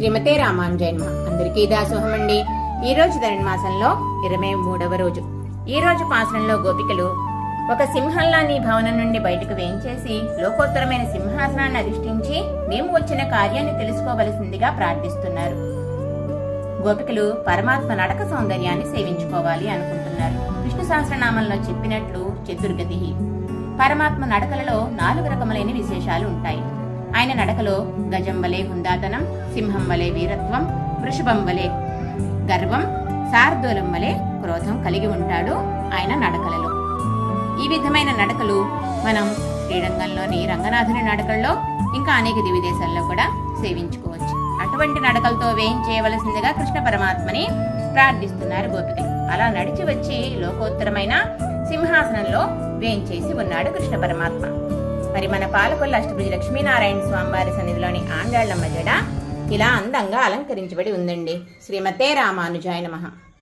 శ్రీమతే రామానుజయన్మ అందరికీ దాసోహం అండి ఈ రోజు ధరణి ఇరవై మూడవ రోజు. ఈ రోజు పాసనంలో గోపికలు ఒక సింహంలా నీ భవనం నుండి బయటకు వేయించేసి లోకోత్తరమైన సింహాసనాన్ని అధిష్ఠించి మేము వచ్చిన కార్యాన్ని తెలుసుకోవలసిందిగా ప్రార్థిస్తున్నారు. గోపికలు పరమాత్మ నడక సౌందర్యాన్ని సేవించుకోవాలి అనుకుంటున్నారు. విష్ణు సహస్రనామంలో చెప్పినట్లు చతుర్గతి. పరమాత్మ నడకలలో నాలుగు రకములైన విశేషాలు ఉంటాయి. ఆయన నడకలో గజం వలె హుందాతనం సింహం వలె వీరత్వం వృషభం వలె గర్వం శార్దూలం వలె క్రోధం కలిగి ఉంటాడు ఆయన నడకలలో. ఈ విధమైన నడకలు మనం శ్రీరంగంలోని రంగనాథుని నడకల్లో ఇంకా అనేక దివిదేశాల్లో కూడా సేవించుకోవచ్చు. అటువంటి నడకలతో వేయించేయవలసిందిగా కృష్ణ పరమాత్మని ప్రార్థిస్తున్నారు గోపికలు. అలా నడిచి వచ్చి లోకోత్తరమైన సింహాసనంలో వేయించేసి ఉన్నాడు కృష్ణ పరమాత్మ. మరి మన పాలకొల్లు అష్టభుజి లక్ష్మీనారాయణ స్వామివారి సన్నిధిలోని ఆండాళ్ళమ్మ జడ ఇలా అందంగా అలంకరించబడి ఉందండి. శ్రీమతే రామానుజాయ నమః.